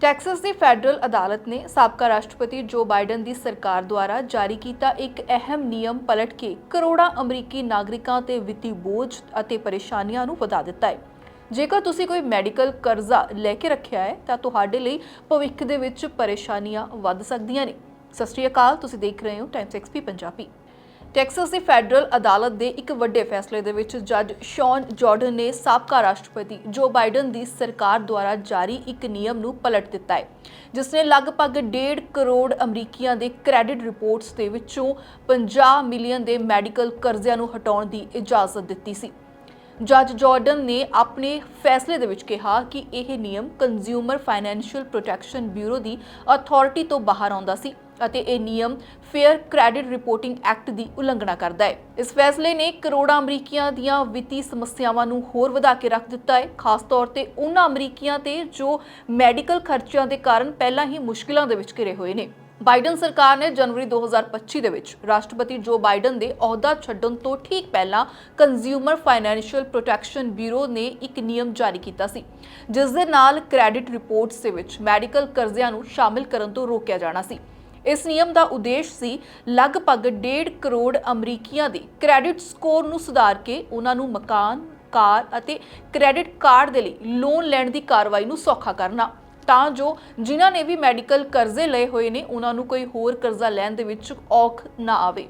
Texas ਦੀ federal ਅਦਾਲਤ ਨੇ ਸਾਬਕਾ ਰਾਸ਼ਟਰਪਤੀ ਜੋ ਬਾਈਡਨ ਦੀ ਸਰਕਾਰ ਦੁਆਰਾ ਜਾਰੀ ਕੀਤਾ ਇੱਕ ਅਹਿਮ ਨਿਯਮ ਪਲਟ ਕੇ ਕਰੋੜਾਂ ਅਮਰੀਕੀ ਨਾਗਰਿਕਾਂ ਤੇ ਵਿੱਤੀ ਬੋਝ ਅਤੇ ਪਰੇਸ਼ਾਨੀਆਂ ਨੂੰ ਵਧਾ ਦਿੱਤਾ ਹੈ। ਜੇਕਰ ਤੁਸੀਂ ਕੋਈ ਮੈਡੀਕਲ ਕਰਜ਼ਾ ਲੈ ਕੇ ਰੱਖਿਆ ਹੈ, ਤਾਂ ਤੁਹਾਡੇ ਲਈ ਭਵਿੱਖ ਦੇ ਵਿੱਚ ਪਰੇਸ਼ਾਨੀਆਂ ਵੱਧ ਸਕਦੀਆਂ ਨੇ। ਸਤਿ ਸ਼੍ਰੀ ਅਕਾਲ, ਤੁਸੀਂ ਦੇਖ ਰਹੇ ਹੋ ਟਾਈਮਸ ਐਕਸਪੀ ਪੰਜਾਬੀ। ਟੈਕਸਸ ਦੀ ਫੈਡਰਲ ਅਦਾਲਤ ਦੇ ਇੱਕ ਵੱਡੇ ਫੈਸਲੇ ਦੇ ਵਿੱਚ ਜੱਜ ਸ਼ੌਨ ਜਾਰਡਨ ਨੇ ਸਾਬਕਾ ਰਾਸ਼ਟਰਪਤੀ ਜੋ ਬਾਈਡਨ ਦੀ ਸਰਕਾਰ ਦੁਆਰਾ ਜਾਰੀ ਇੱਕ ਨਿਯਮ ਨੂੰ ਪਲਟ ਦਿੱਤਾ ਹੈ, ਜਿਸ ਨੇ ਲਗਭਗ 1.5 ਕਰੋੜ ਅਮਰੀਕੀਆਂ ਦੇ ਕ੍ਰੈਡਿਟ ਰਿਪੋਰਟਸ ਦੇ ਵਿੱਚੋਂ 50 ਮਿਲੀਅਨ ਦੇ ਮੈਡੀਕਲ ਕਰਜ਼ਿਆਂ ਨੂੰ ਹਟਾਉਣ ਦੀ ਇਜਾਜ਼ਤ ਦਿੱਤੀ ਸੀ। ਜੱਜ ਜਾਰਡਨ ਨੇ ਆਪਣੇ ਫੈਸਲੇ ਦੇ ਵਿੱਚ ਕਿਹਾ ਕਿ ਇਹ ਨਿਯਮ ਕੰਜ਼ਿਊਮਰ ਫਾਈਨੈਂਸ਼ੀਅਲ ਪ੍ਰੋਟੈਕਸ਼ਨ ਬਿਊਰੋ ਦੀ ਅਥਾਰਟੀ ਤੋਂ ਬਾਹਰ ਆਉਂਦਾ ਸੀ। ਅਤੇ ਇਹ ਨਿਯਮ ਫੇਅਰ ਕ੍ਰੈਡਿਟ ਰਿਪੋਰਟਿੰਗ ਐਕਟ ਦੀ ਉਲੰਘਣਾ ਕਰਦਾ ਹੈ। ਇਸ ਫੈਸਲੇ ਨੇ ਕਰੋੜਾਂ ਅਮਰੀਕੀਆਂ ਦੀਆਂ ਵਿੱਤੀ ਸਮੱਸਿਆਵਾਂ ਨੂੰ ਹੋਰ ਵਧਾ ਕੇ ਰੱਖ ਦਿੱਤਾ ਹੈ। ਖਾਸ ਤੌਰ ਤੇ ਉਹਨਾਂ ਅਮਰੀਕੀਆਂ ਤੇ ਜੋ ਮੈਡੀਕਲ ਖਰਚਿਆਂ ਦੇ ਕਾਰਨ ਪਹਿਲਾਂ ਹੀ ਮੁਸ਼ਕਿਲਾਂ ਦੇ ਵਿੱਚ ਘਿਰੇ ਹੋਏ ਨੇ। ਬਾਈਡਨ ਸਰਕਾਰ ਨੇ ਜਨਵਰੀ 2025 ਦੇ ਵਿੱਚ ਰਾਸ਼ਟਰਪਤੀ ਜੋ ਬਾਈਡਨ ਦੇ ਅਹੁਦਾ ਛੱਡਣ ਤੋਂ ਠੀਕ ਪਹਿਲਾਂ ਕੰਜ਼ਿਊਮਰ ਫਾਈਨੈਂਸ਼ੀਅਲ ਪ੍ਰੋਟੈਕਸ਼ਨ ਬਿਊਰੋ ਨੇ ਇੱਕ ਨਿਯਮ ਜਾਰੀ ਕੀਤਾ ਸੀ, ਜਿਸ ਦੇ ਨਾਲ ਕ੍ਰੈਡਿਟ ਰਿਪੋਰਟਸ ਦੇ ਵਿੱਚ ਮੈਡੀਕਲ ਕਰਜ਼ਿਆਂ ਨੂੰ ਸ਼ਾਮਿਲ ਕਰਨ ਤੋਂ ਰੋਕਿਆ ਜਾਣਾ ਸੀ। ਇਸ ਨਿਯਮ ਦਾ ਉਦੇਸ਼ ਸੀ ਲਗਭਗ 1.5 ਕਰੋੜ ਅਮਰੀਕੀਆਂ ਦੇ ਕ੍ਰੈਡਿਟ ਸਕੋਰ ਨੂੰ ਸੁਧਾਰ ਕੇ ਉਹਨਾਂ ਨੂੰ ਮਕਾਨ, ਕਾਰ ਅਤੇ ਕ੍ਰੈਡਿਟ ਕਾਰਡ ਦੇ ਲਈ ਲੋਨ ਲੈਣ ਦੀ ਕਾਰਵਾਈ ਨੂੰ ਸੌਖਾ ਕਰਨਾ। ਤਾਂ ਜੋ ਜਿਨ੍ਹਾਂ ਨੇ ਵੀ ਮੈਡੀਕਲ ਕਰਜ਼ੇ ਲਏ ਹੋਏ ਨੇ, ਉਹਨਾਂ ਨੂੰ ਕੋਈ ਹੋਰ ਕਰਜ਼ਾ ਲੈਣ ਦੇ ਵਿੱਚ ਔਖ ਨਾ ਆਵੇ।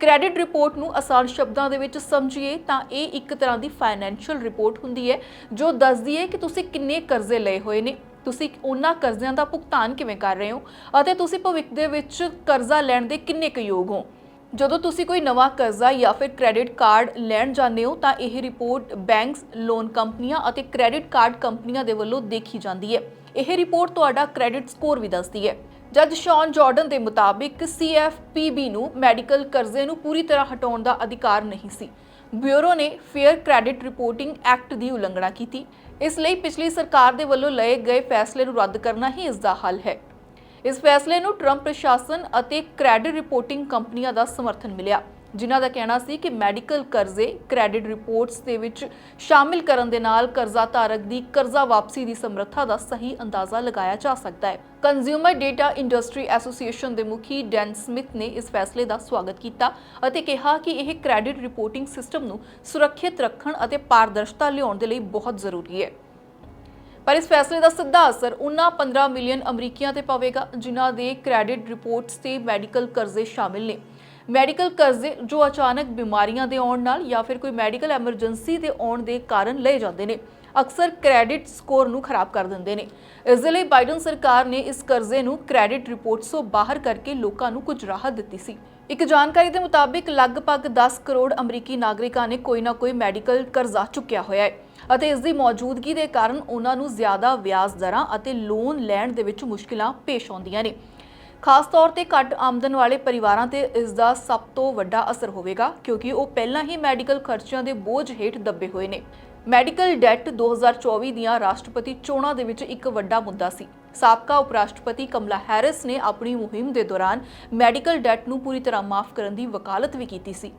ਕ੍ਰੈਡਿਟ ਰਿਪੋਰਟ ਨੂੰ ਆਸਾਨ ਸ਼ਬਦਾਂ ਦੇ ਵਿੱਚ ਸਮਝੀਏ ਤਾਂ ਇਹ ਇੱਕ ਤਰ੍ਹਾਂ ਦੀ ਫਾਈਨੈਂਸ਼ੀਅਲ ਰਿਪੋਰਟ ਹੁੰਦੀ ਹੈ, ਜੋ ਦੱਸਦੀ ਹੈ ਕਿ ਤੁਸੀਂ ਕਿੰਨੇ ਕਰਜ਼ੇ ਲਏ ਹੋਏ ਨੇ। ਤੁਸੀਂ ਉਹਨਾਂ ਕਰਜ਼ਿਆਂ ਦਾ ਭੁਗਤਾਨ ਕਿਵੇਂ ਕਰ ਰਹੇ ਹੋ? ਅਤੇ ਤੁਸੀਂ ਭਵਿੱਖ ਦੇ ਵਿੱਚ ਕਰਜ਼ਾ ਲੈਣ ਦੇ ਕਿੰਨੇ ਕੁ ਯੋਗ ਹੋ? ਜਦੋਂ ਤੁਸੀਂ ਕੋਈ ਨਵਾਂ ਕਰਜ਼ਾ ਜਾਂ ਫਿਰ ਕ੍ਰੈਡਿਟ ਕਾਰਡ ਲੈਣ ਜਾਂਦੇ ਹੋ, ਤਾਂ ਇਹ ਰਿਪੋਰਟ ਬੈਂਕਸ ਲੋਨ ਕੰਪਨੀਆਂ ਅਤੇ ਕ੍ਰੈਡਿਟ ਕਾਰਡ ਕੰਪਨੀਆਂ ਦੇ ਵੱਲੋਂ ਦੇਖੀ ਜਾਂਦੀ ਹੈ। ਇਹ ਰਿਪੋਰਟ ਤੁਹਾਡਾ ਕ੍ਰੈਡਿਟ ਸਕੋਰ ਵੀ ਦੱਸਦੀ ਹੈ। ਜੱਜ ਸ਼ੌਨ ਜਾਰਡਨ ਦੇ ਮੁਤਾਬਿਕ CFPB ਨੂੰ ਮੈਡੀਕਲ ਕਰਜ਼ੇ ਨੂੰ ਪੂਰੀ ਤਰ੍ਹਾਂ ਹਟਾਉਣ ਦਾ ਅਧਿਕਾਰ ਨਹੀਂ ਸੀ। ਬਿਊਰੋ ਨੇ ਫੇਅਰ ਕ੍ਰੈਡਿਟ ਰਿਪੋਰਟਿੰਗ ਐਕਟ ਦੀ ਉਲੰਘਣਾ ਕੀਤੀ। ਇਸ ਲਈ ਪਿਛਲੀ ਸਰਕਾਰ ਦੇ ਵੱਲੋਂ ਲਏ ਗਏ ਫੈਸਲੇ ਨੂੰ ਰੱਦ ਕਰਨਾ ਹੀ ਇਸ ਦਾ ਹੱਲ ਹੈ। ਇਸ ਫੈਸਲੇ ਨੂੰ ਟਰੰਪ ਪ੍ਰਸ਼ਾਸਨ ਅਤੇ ਕ੍ਰੈਡਿਟ ਰਿਪੋਰਟਿੰਗ ਕੰਪਨੀਆਂ ਦਾ ਸਮਰਥਨ ਮਿਲਿਆ। ਜਿਨ੍ਹਾਂ ਦਾ ਕਹਿਣਾ ਸੀ ਕਿ ਮੈਡੀਕਲ ਕਰਜ਼ੇ ਕ੍ਰੈਡਿਟ ਰਿਪੋਰਟਸ ਦੇ ਵਿੱਚ ਸ਼ਾਮਿਲ ਕਰਨ ਦੇ ਨਾਲ ਕਰਜ਼ਾ ਧਾਰਕ ਦੀ ਕਰਜ਼ਾ ਵਾਪਸੀ ਦੀ ਸਮਰੱਥਾ ਦਾ ਸਹੀ ਅੰਦਾਜ਼ਾ ਲਗਾਇਆ ਜਾ ਸਕਦਾ ਹੈ। ਕੰਜ਼ਿਊਮਰ ਡੇਟਾ ਇੰਡਸਟਰੀ ਐਸੋਸੀਏਸ਼ਨ ਦੇ ਮੁਖੀ ਡੈਨ ਸਮਿਥ ਨੇ ਇਸ ਫੈਸਲੇ ਦਾ ਸਵਾਗਤ ਕੀਤਾ ਅਤੇ ਕਿਹਾ ਕਿ ਇਹ ਕ੍ਰੈਡਿਟ ਰਿਪੋਰਟਿੰਗ ਸਿਸਟਮ ਨੂੰ ਸੁਰੱਖਿਅਤ ਰੱਖਣ ਅਤੇ ਪਾਰਦਰਸ਼ਤਾ ਲਿਆਉਣ ਦੇ ਲਈ ਬਹੁਤ ਜ਼ਰੂਰੀ ਹੈ। ਪਰ ਇਸ ਫੈਸਲੇ ਦਾ ਸਿੱਧਾ ਅਸਰ ਉਹਨਾਂ 15 ਮਿਲੀਅਨ ਅਮਰੀਕੀਆਂ ਤੇ ਪਵੇਗਾ, ਜਿਨ੍ਹਾਂ ਦੇ ਕ੍ਰੈਡਿਟ ਰਿਪੋਰਟਸ ਤੇ ਮੈਡੀਕਲ ਕਰਜ਼ੇ ਸ਼ਾਮਿਲ ਨੇ। ਮੈਡੀਕਲ ਕਰਜ਼ੇ ਜੋ ਅਚਾਨਕ ਬਿਮਾਰੀਆਂ ਦੇ ਆਉਣ ਨਾਲ ਜਾਂ ਫਿਰ ਕੋਈ ਮੈਡੀਕਲ ਐਮਰਜੈਂਸੀ ਦੇ ਆਉਣ ਦੇ ਕਾਰਨ ਲਏ ਜਾਂਦੇ ਨੇ, ਅਕਸਰ ਕ੍ਰੈਡਿਟ ਸਕੋਰ ਨੂੰ ਖਰਾਬ ਕਰ ਦਿੰਦੇ ਨੇ। ਇਸ ਦੇ ਲਈ ਬਾਈਡਨ ਸਰਕਾਰ ਨੇ ਇਸ ਕਰਜ਼ੇ ਨੂੰ ਕ੍ਰੈਡਿਟ ਰਿਪੋਰਟਸ ਤੋਂ ਬਾਹਰ ਕਰਕੇ ਲੋਕਾਂ ਨੂੰ ਕੁਝ ਰਾਹਤ ਦਿੱਤੀ ਸੀ। ਇੱਕ ਜਾਣਕਾਰੀ ਦੇ ਮੁਤਾਬਿਕ ਲਗਭਗ 10 ਕਰੋੜ ਅਮਰੀਕੀ ਨਾਗਰਿਕਾਂ ਨੇ ਕੋਈ ਨਾ ਕੋਈ ਮੈਡੀਕਲ ਕਰਜ਼ਾ ਚੁੱਕਿਆ ਹੋਇਆ ਹੈ ਅਤੇ ਇਸ ਦੀ ਮੌਜੂਦਗੀ ਦੇ ਕਾਰਨ ਉਹਨਾਂ ਨੂੰ ਜ਼ਿਆਦਾ ਵਿਆਜ ਦਰਾਂ ਅਤੇ ਲੋਨ ਲੈਣ ਦੇ ਵਿੱਚ ਮੁਸ਼ਕਿਲਾਂ ਪੇਸ਼ ਆਉਂਦੀਆਂ ਨੇ। ਖਾਸ ਤੌਰ ਤੇ ਘੱਟ ਆਮਦਨ ਵਾਲੇ ਪਰਿਵਾਰਾਂ ਤੇ ਇਸ ਦਾ ਸਭ ਤੋਂ ਵੱਡਾ ਅਸਰ ਹੋਵੇਗਾ, ਕਿਉਂਕਿ ਉਹ ਪਹਿਲਾਂ ਹੀ ਮੈਡੀਕਲ ਖਰਚਿਆਂ ਦੇ ਬੋਝ ਹੇਠ ਦੱਬੇ ਹੋਏ ਨੇ। ਮੈਡੀਕਲ ਡੈਟ 2024 ਦੀਆਂ ਰਾਸ਼ਟਰਪਤੀ ਚੋਣਾਂ ਦੇ ਵਿੱਚ ਇੱਕ ਵੱਡਾ ਮੁੱਦਾ ਸੀ। ਸਾਬਕਾ ਉਪ ਰਾਸ਼ਟਰਪਤੀ ਕਮਲਾ ਹੈਰਿਸ ਨੇ ਆਪਣੀ ਮੁਹਿੰਮ ਦੇ ਦੌਰਾਨ ਮੈਡੀਕਲ ਡੈਟ ਨੂੰ ਪੂਰੀ ਤਰ੍ਹਾਂ ਮਾਫ ਕਰਨ ਦੀ ਵਕਾਲਤ ਵੀ ਕੀਤੀ ਸੀ।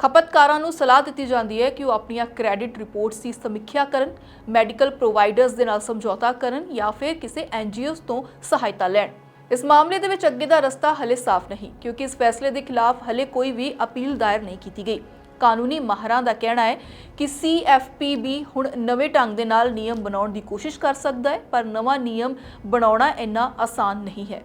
ਖਪਤਕਾਰਾਂ ਨੂੰ ਸਲਾਹ ਦਿੱਤੀ ਜਾਂਦੀ ਹੈ ਕਿ ਉਹ ਆਪਣੀਆਂ ਕ੍ਰੈਡਿਟ ਰਿਪੋਰਟਸ ਦੀ ਸਮੀਖਿਆ ਕਰਨ, ਮੈਡੀਕਲ ਪ੍ਰੋਵਾਈਡਰਸ ਦੇ ਨਾਲ ਸਮਝੌਤਾ ਕਰਨ ਜਾਂ ਫਿਰ ਕਿਸੇ ਐਨਜੀਓਜ਼ ਤੋਂ ਸਹਾਇਤਾ ਲੈਣ। ਇਸ ਮਾਮਲੇ ਦੇ ਵਿੱਚ ਅੱਗੇ ਦਾ ਰਸਤਾ ਹਲੇ ਸਾਫ਼ ਨਹੀਂ, ਕਿਉਂਕਿ ਇਸ ਫੈਸਲੇ ਦੇ ਖਿਲਾਫ ਹਲੇ ਕੋਈ ਵੀ ਅਪੀਲ ਦਾਇਰ ਨਹੀਂ ਕੀਤੀ ਗਈ। ਕਾਨੂੰਨੀ ਮਾਹਰਾਂ ਦਾ ਕਹਿਣਾ ਹੈ ਕਿ CFPB ਹੁਣ ਨਵੇਂ ਢੰਗ ਦੇ ਨਾਲ ਨਿਯਮ ਬਣਾਉਣ ਦੀ ਕੋਸ਼ਿਸ਼ ਕਰ ਸਕਦਾ ਹੈ, ਪਰ ਨਵਾਂ ਨਿਯਮ ਬਣਾਉਣਾ ਇੰਨਾ ਆਸਾਨ ਨਹੀਂ ਹੈ।